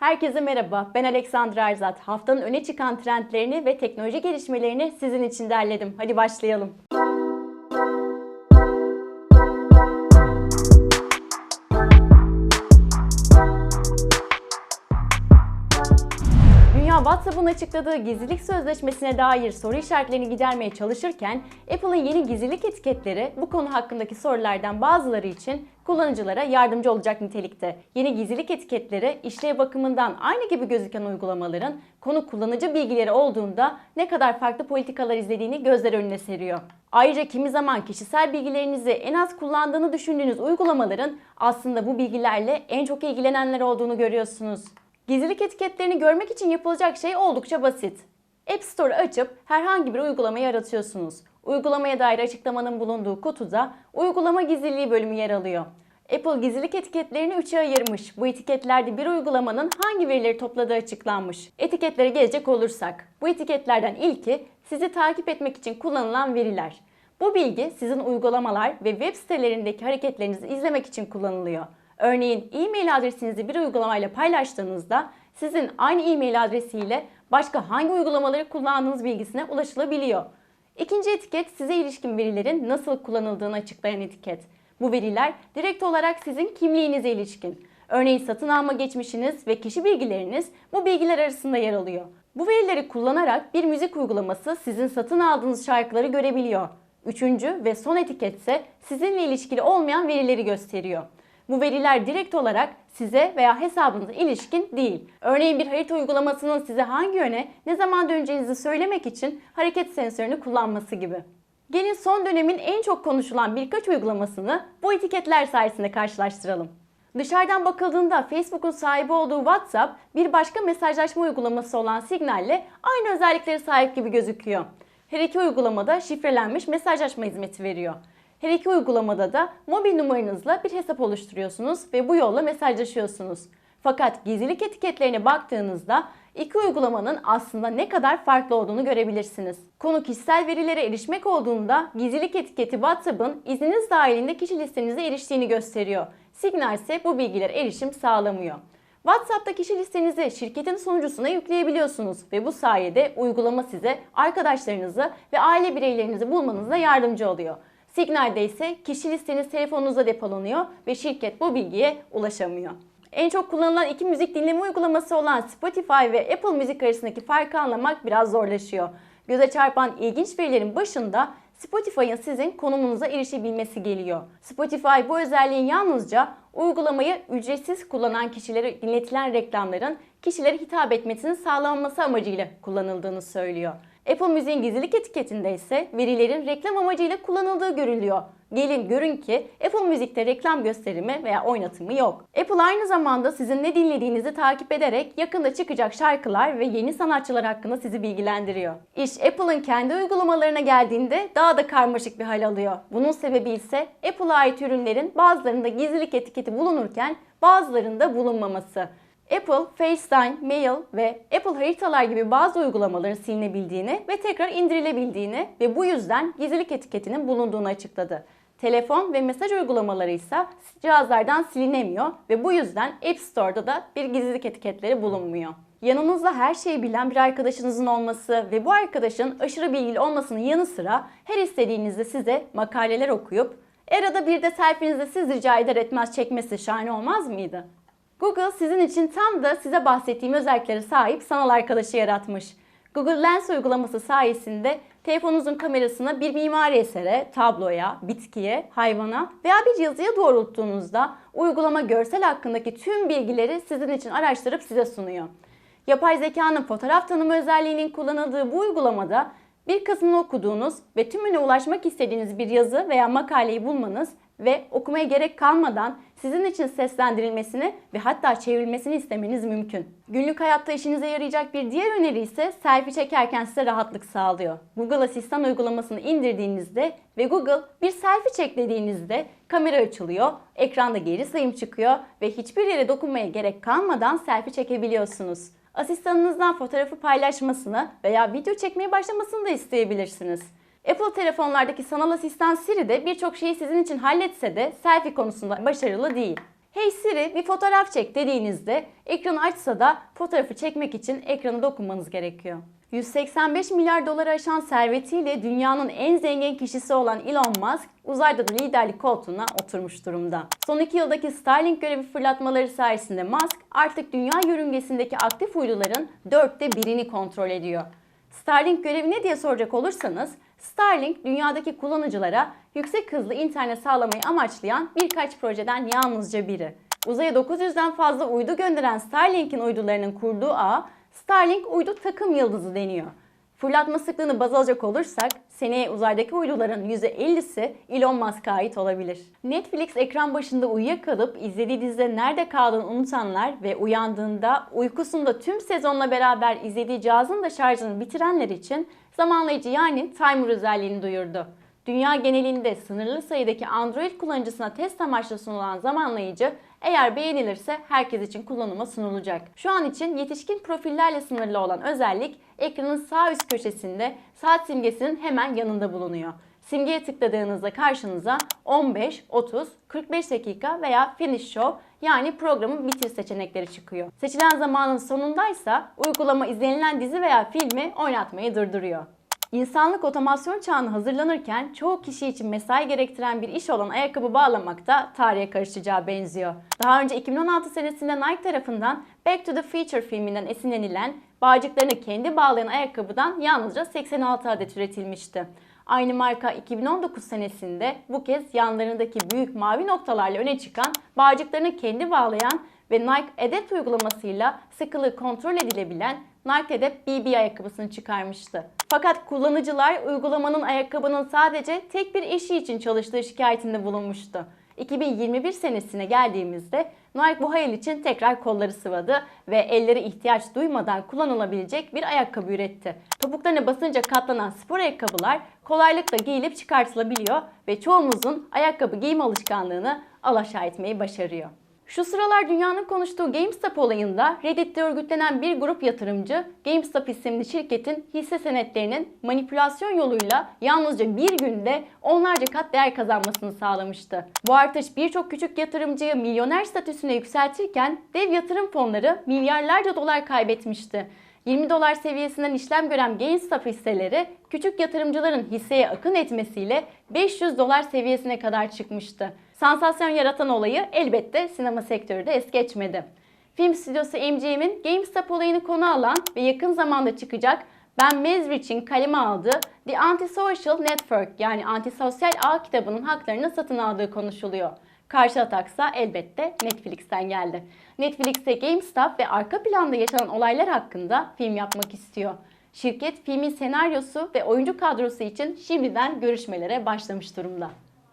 Herkese merhaba, ben Aleksandra Erzat. Haftanın öne çıkan trendlerini ve teknoloji gelişmelerini sizin için derledim. Hadi başlayalım. Dünya WhatsApp'ın açıkladığı gizlilik sözleşmesine dair soru işaretlerini gidermeye çalışırken Apple'ın yeni gizlilik etiketleri bu konu hakkındaki sorulardan bazıları için kullanıcılara yardımcı olacak nitelikte. Yeni gizlilik etiketleri işlev bakımından aynı gibi gözüken uygulamaların konu kullanıcı bilgileri olduğunda ne kadar farklı politikalar izlediğini gözler önüne seriyor. Ayrıca kimi zaman kişisel bilgilerinizi en az kullandığını düşündüğünüz uygulamaların aslında bu bilgilerle en çok ilgilenenler olduğunu görüyorsunuz. Gizlilik etiketlerini görmek için yapılacak şey oldukça basit. App Store açıp herhangi bir uygulamayı aratıyorsunuz. Uygulamaya dair açıklamanın bulunduğu kutuda uygulama gizliliği bölümü yer alıyor. Apple gizlilik etiketlerini üçe ayırmış. Bu etiketlerde bir uygulamanın hangi verileri topladığı açıklanmış. Etiketlere gelecek olursak, bu etiketlerden ilki sizi takip etmek için kullanılan veriler. Bu bilgi sizin uygulamalar ve web sitelerindeki hareketlerinizi izlemek için kullanılıyor. Örneğin e-mail adresinizi bir uygulamayla paylaştığınızda sizin aynı e-mail adresiyle başka hangi uygulamaları kullandığınız bilgisine ulaşılabiliyor. İkinci etiket size ilişkin verilerin nasıl kullanıldığını açıklayan etiket. Bu veriler direkt olarak sizin kimliğinize ilişkin. Örneğin satın alma geçmişiniz ve kişi bilgileriniz bu bilgiler arasında yer alıyor. Bu verileri kullanarak bir müzik uygulaması sizin satın aldığınız şarkıları görebiliyor. Üçüncü ve son etiket ise sizinle ilişkili olmayan verileri gösteriyor. Bu veriler direkt olarak size veya hesabınıza ilişkin değil. Örneğin bir harita uygulamasının size hangi yöne ne zaman döneceğinizi söylemek için hareket sensörünü kullanması gibi. Gelin son dönemin en çok konuşulan birkaç uygulamasını bu etiketler sayesinde karşılaştıralım. Dışarıdan bakıldığında Facebook'un sahibi olduğu WhatsApp bir başka mesajlaşma uygulaması olan Signal'le aynı özelliklere sahip gibi gözüküyor. Her iki uygulamada şifrelenmiş mesajlaşma hizmeti veriyor. Her iki uygulamada da mobil numaranızla bir hesap oluşturuyorsunuz ve bu yolla mesajlaşıyorsunuz. Fakat gizlilik etiketlerine baktığınızda iki uygulamanın aslında ne kadar farklı olduğunu görebilirsiniz. Konu kişisel verilere erişmek olduğunda gizlilik etiketi WhatsApp'ın izniniz dahilinde kişi listenize eriştiğini gösteriyor. Signal ise bu bilgilere erişim sağlamıyor. WhatsApp'ta kişi listenizi şirketin sunucusuna yükleyebiliyorsunuz ve bu sayede uygulama size arkadaşlarınızı ve aile bireylerinizi bulmanızda yardımcı oluyor. Signal'de ise kişi listeniz telefonunuza depolanıyor ve şirket bu bilgiye ulaşamıyor. En çok kullanılan iki müzik dinleme uygulaması olan Spotify ve Apple Müzik arasındaki farkı anlamak biraz zorlaşıyor. Göze çarpan ilginç verilerin başında Spotify'ın sizin konumunuza erişebilmesi geliyor. Spotify bu özelliğin yalnızca uygulamayı ücretsiz kullanan kişilere dinletilen reklamların kişilere hitap etmesini sağlanması amacıyla kullanıldığını söylüyor. Apple Müziğin gizlilik etiketinde ise verilerin reklam amacıyla kullanıldığı görülüyor. Gelin görün ki Apple Müzik'te reklam gösterimi veya oynatımı yok. Apple aynı zamanda sizin ne dinlediğinizi takip ederek yakında çıkacak şarkılar ve yeni sanatçılar hakkında sizi bilgilendiriyor. İş Apple'ın kendi uygulamalarına geldiğinde daha da karmaşık bir hal alıyor. Bunun sebebi ise Apple'a ait ürünlerin bazılarında gizlilik etiketi bulunurken bazılarında bulunmaması. Apple, FaceTime, Mail ve Apple Haritalar gibi bazı uygulamaların silinebildiğini ve tekrar indirilebildiğini ve bu yüzden gizlilik etiketinin bulunduğunu açıkladı. Telefon ve mesaj uygulamaları ise cihazlardan silinemiyor ve bu yüzden App Store'da da bir gizlilik etiketleri bulunmuyor. Yanınızda her şeyi bilen bir arkadaşınızın olması ve bu arkadaşın aşırı bilgili olmasının yanı sıra her istediğinizde size makaleler okuyup arada bir de selfie'nizde siz rica eder etmez çekmesi şahane olmaz mıydı? Google sizin için tam da size bahsettiğim özelliklere sahip sanal arkadaşı yaratmış. Google Lens uygulaması sayesinde telefonunuzun kamerasına bir mimari esere, tabloya, bitkiye, hayvana veya bir yazıya doğrulttuğunuzda uygulama görsel hakkındaki tüm bilgileri sizin için araştırıp size sunuyor. Yapay zekanın fotoğraf tanıma özelliğinin kullanıldığı bu uygulamada bir kısmını okuduğunuz ve tümüne ulaşmak istediğiniz bir yazı veya makaleyi bulmanız ve okumaya gerek kalmadan sizin için seslendirilmesini ve hatta çevrilmesini istemeniz mümkün. Günlük hayatta işinize yarayacak bir diğer öneri ise selfie çekerken size rahatlık sağlıyor. Google Asistan uygulamasını indirdiğinizde ve Google bir selfie çek dediğinizde kamera açılıyor, ekranda geri sayım çıkıyor ve hiçbir yere dokunmaya gerek kalmadan selfie çekebiliyorsunuz. Asistanınızdan fotoğrafı paylaşmasını veya video çekmeye başlamasını da isteyebilirsiniz. Apple telefonlardaki sanal asistan Siri de birçok şeyi sizin için halletse de selfie konusunda başarılı değil. Hey Siri bir fotoğraf çek dediğinizde ekranı açsa da fotoğrafı çekmek için ekrana dokunmanız gerekiyor. 185 milyar doları aşan servetiyle dünyanın en zengin kişisi olan Elon Musk uzayda da liderlik koltuğuna oturmuş durumda. Son iki yıldaki Starlink görevi fırlatmaları sayesinde Musk artık dünya yörüngesindeki aktif uyduların dörtte birini kontrol ediyor. Starlink görevi ne diye soracak olursanız, Starlink dünyadaki kullanıcılara yüksek hızlı internet sağlamayı amaçlayan birkaç projeden yalnızca biri. Uzaya 900'den fazla uydu gönderen Starlink'in uydularının kurduğu ağ, Starlink uydu takım yıldızı deniyor. Fırlatma sıklığını baz alacak olursak seneye uzaydaki uyduların %50'si Elon Musk'a ait olabilir. Netflix ekran başında uyuyakalıp izlediği dizide nerede kaldığını unutanlar ve uyandığında uykusunda tüm sezonla beraber izlediği cihazın da şarjını bitirenler için zamanlayıcı yani timer özelliğini duyurdu. Dünya genelinde sınırlı sayıdaki Android kullanıcısına test amaçlı sunulan zamanlayıcı eğer beğenilirse herkes için kullanıma sunulacak. Şu an için yetişkin profillerle sınırlı olan özellik ekranın sağ üst köşesinde saat simgesinin hemen yanında bulunuyor. Simgeye tıkladığınızda karşınıza 15, 30, 45 dakika veya finish show yani programın bitir seçenekleri çıkıyor. Seçilen zamanın sonundaysa uygulama izlenilen dizi veya filmi oynatmayı durduruyor. İnsanlık otomasyon çağına hazırlanırken çoğu kişi için mesai gerektiren bir iş olan ayakkabı bağlamak da tarihe karışacağı benziyor. Daha önce 2016 senesinde Nike tarafından Back to the Future filminden esinlenilen bağcıklarını kendi bağlayan ayakkabıdan yalnızca 86 adet üretilmişti. Aynı marka 2019 senesinde bu kez yanlarındaki büyük mavi noktalarla öne çıkan bağcıklarını kendi bağlayan ve Nike Adapt uygulamasıyla sıkılığı kontrol edilebilen Nike Adapt BB ayakkabısını çıkarmıştı. Fakat kullanıcılar uygulamanın ayakkabının sadece tek bir eşi için çalıştığı şikayetinde bulunmuştu. 2021 senesine geldiğimizde Nike bu hayal için tekrar kolları sıvadı ve elleri ihtiyaç duymadan kullanılabilecek bir ayakkabı üretti. Topuklarına basınca katlanan spor ayakkabılar kolaylıkla giyilip çıkartılabiliyor ve çoğumuzun ayakkabı giyim alışkanlığını alaşağı etmeyi başarıyor. Şu sıralar dünyanın konuştuğu GameStop olayında Reddit'te örgütlenen bir grup yatırımcı GameStop isimli şirketin hisse senetlerinin manipülasyon yoluyla yalnızca bir günde onlarca kat değer kazanmasını sağlamıştı. Bu artış birçok küçük yatırımcıyı milyoner statüsüne yükseltirken dev yatırım fonları milyarlarca dolar kaybetmişti. 20 dolar seviyesinden işlem gören GameStop hisseleri küçük yatırımcıların hisseye akın etmesiyle 500 dolar seviyesine kadar çıkmıştı. Sansasyon yaratan olayı elbette sinema sektörü de es geçmedi. Film stüdyosu MGM'in GameStop olayını konu alan ve yakın zamanda çıkacak Ben Mesrich'in kaleme aldığı The Antisocial Network yani Antisosyal Ağ kitabının haklarını satın aldığı konuşuluyor. Karşı ataksa elbette Netflix'ten geldi. Netflix'te GameStop ve arka planda yaşanan olaylar hakkında film yapmak istiyor. Şirket filmin senaryosu ve oyuncu kadrosu için şimdiden görüşmelere başlamış durumda.